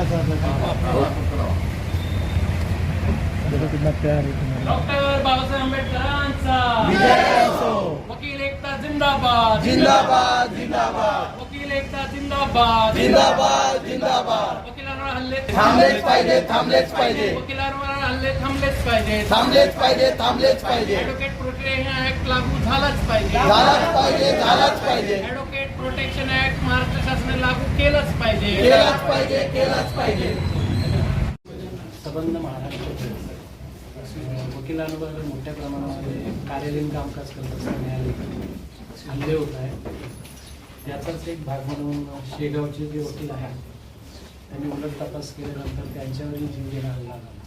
Doctor Babasaheb आंबेडकरांचा. वकील एकता जिंदाबाद. जिंदाबाद जिंदाबाद. वकील एकता जिंदाबाद. जिंदाबाद जिंदाबाद. वकिलांवर हल्ले थांबलेच पाहिजे थांबलेच पाहिजे. वकिलांवर हल्ले थांबलेच पाहिजे. थांबलेच पाहिजे थांबलेच पाहिजे. ऍडव्होकेट प्रोटेक्शन ऍक्ट लागू झालाच पाहिजे. झालाच पाहिजे झालाच पाहिजे. ऍडव्होकेट प्रोटेक्शन ऍक्ट महाराष्ट्र शासनाने लागू केलंच पाहिजे. केलाच पाहिजे केलाच पाहिजे. संबंध महाराष्ट्र वकिलांवर मोठ्या प्रमाणामध्ये कार्यालयीन कामकाज करत असताना न्यायालय हल्ले होत आहे त्याचाच एक भाग म्हणून शेगावचे जे वकील आहेत त्यांनी उलट तपास केल्यानंतर त्यांच्यावरही जीव घेणा हल्ला झाला.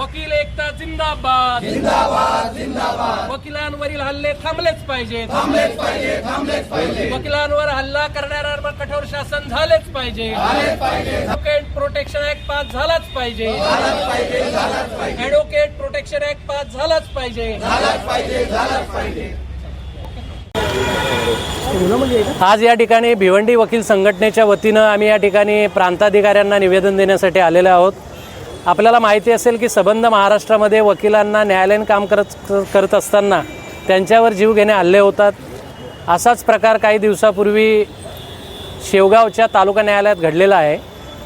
वकील एकता जिंदाबाद. जिंदाबाद जिंदाबाद. वकिलांवरील हल्ले थांबलेच पाहिजेत. थांबलेच पाहिजे थांबलेच पाहिजे. वकिलांवर हल्ला करणाऱ्यांवर कठोर शासन झालेच पाहिजे. झालेच पाहिजे. ऍडव्होकेट प्रोटेक्शन ऍक्ट पास झालाच पाहिजे. झालाच पाहिजे झालाच पाहिजे. ऍडव्होकेट प्रोटेक्शन ऍक्ट पास झालाच पाहिजे. झालाच पाहिजे झालाच पाहिजे. आज या ठिकाणी भिवंडी वकील संघटनेच्या वतीनं आम्ही या ठिकाणी प्रांताधिकाऱ्यांना निवेदन देण्यासाठी आलेले आहोत. आपल्याला माहिती असेल की सबंध महाराष्ट्रामध्ये वकिलांना न्यायालयीन काम करत करत असताना त्यांच्यावर जीव घेणे हल्ले होतात. असाच प्रकार काही दिवसापूर्वी शेवगावच्या तालुका न्यायालयात घडलेला आहे.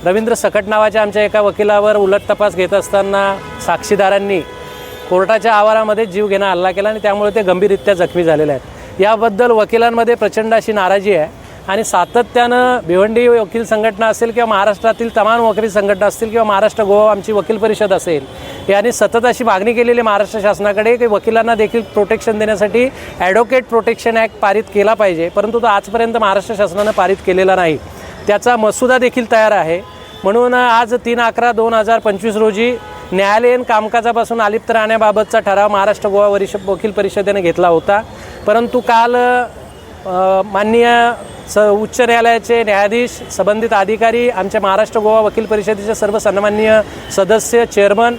रवींद्र सकट नावाच्या आमच्या एका वकिलावर उलट तपास घेत असताना साक्षीदारांनी कोर्टाच्या आवारामध्ये जीव घेणं हल्ला केला आणि त्यामुळे ते गंभीररित्या जखमी झालेले आहेत. याबद्दल वकिलांमध्ये प्रचंड अशी नाराजी आहे. आणि सातत्यानं भिवंडी वकील संघटना असेल किंवा महाराष्ट्रातील तमाम वकील संघटना असतील किंवा महाराष्ट्र गोवा आमची वकील परिषद असेल यांनी सतत अशी मागणी केलेली महाराष्ट्र शासनाकडे की वकिलांना देखील प्रोटेक्शन देण्यासाठी ॲडव्होकेट प्रोटेक्शन ॲक्ट पारित केला पाहिजे. परंतु तो आजपर्यंत महाराष्ट्र शासनानं पारित केलेला नाही. त्याचा मसुदा देखील तयार आहे. म्हणून आज तीन अकरा दोन हजार पंचवीस रोजी न्यायालयीन कामकाजापासून अलिप्त राहण्याबाबतचा ठराव महाराष्ट्र गोवा वरिष वकील परिषदेने घेतला होता. परंतु काल माननीय स उच्च न्यायालयाचे न्यायाधीश संबंधित अधिकारी आमच्या महाराष्ट्र गोवा वकील परिषदेचे सर्व सन्माननीय सदस्य चेअरमन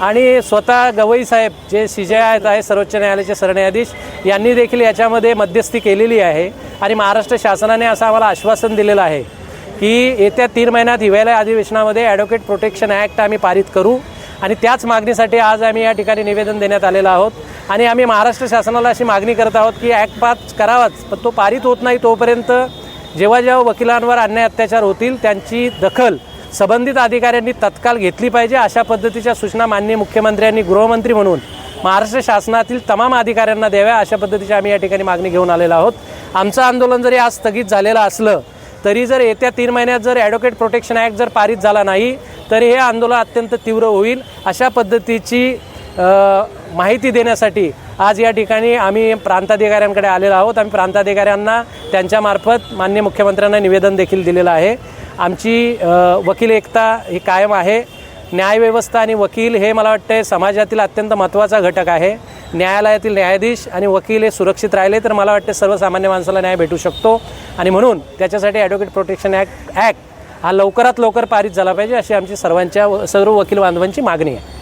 आणि स्वतः गवई साहेब जे सी जे आहेत आहे सर्वोच्च न्यायालयाचे सरन्यायाधीश यांनी देखील याच्यामध्ये मध्यस्थी केलेली आहे. आणि महाराष्ट्र शासनाने असं आम्हाला आश्वासन दिलेलं आहे की येत्या तीन महिन्यात हिवाळी अधिवेशनामध्ये ॲडव्होकेट प्रोटेक्शन ॲक्ट आम्ही पारित करू. आणि त्याच मागणीसाठी आज आम्ही या ठिकाणी निवेदन देण्यात आलेलं आहोत. आणि आम्ही महाराष्ट्र शासनाला अशी मागणी करत आहोत की ॲक्ट पास करावाच. पण तो पारित होत नाही तोपर्यंत जेव्हा जेव्हा वकिलांवर अन्याय अत्याचार होतील त्यांची दखल संबंधित अधिकाऱ्यांनी तत्काळ घेतली पाहिजे अशा पद्धतीच्या सूचना माननीय मुख्यमंत्र्यांनी गृहमंत्री म्हणून महाराष्ट्र शासनातील तमाम अधिकाऱ्यांना द्याव्या अशा पद्धतीची आम्ही या ठिकाणी मागणी घेऊन आलेलो आहोत. आमचं आंदोलन जरी आज स्थगित झालेलं असलं तरी जर येत्या तीन महिन्यात जर ॲडव्होकेट प्रोटेक्शन ॲक्ट जर पारित झाला नाही तर हे आंदोलन अत्यंत तीव्र होईल. अशा पद्धतीची माहिती देण्यासाठी आज या ठिकाणी आम्ही प्रांताधिकाऱ्यांकडे आलेलो आहोत. आम्ही प्रांताधिकाऱ्यांना त्यांच्यामार्फत मान्य मुख्यमंत्र्यांना निवेदन देखील दिलेलं आहे. आमची वकील एकता ही कायम आहे. न्यायव्यवस्था आणि वकील हे मला वाटतं समाजातील अत्यंत महत्त्वाचा घटक आहे. न्यायालयातील न्यायाधीश आणि वकील हे सुरक्षित राहिले तर मला वाटते सर्वसामान्य माणसाला न्याय भेटू शकतो. आणि म्हणून त्याच्यासाठी ॲडव्होकेट प्रोटेक्शन ॲक्ट ॲक्ट हा लवकरात लवकर पारित झाला पाहिजे अशी आमची सर्वांच्या सर्व वकील बांधवांची मागणी आहे.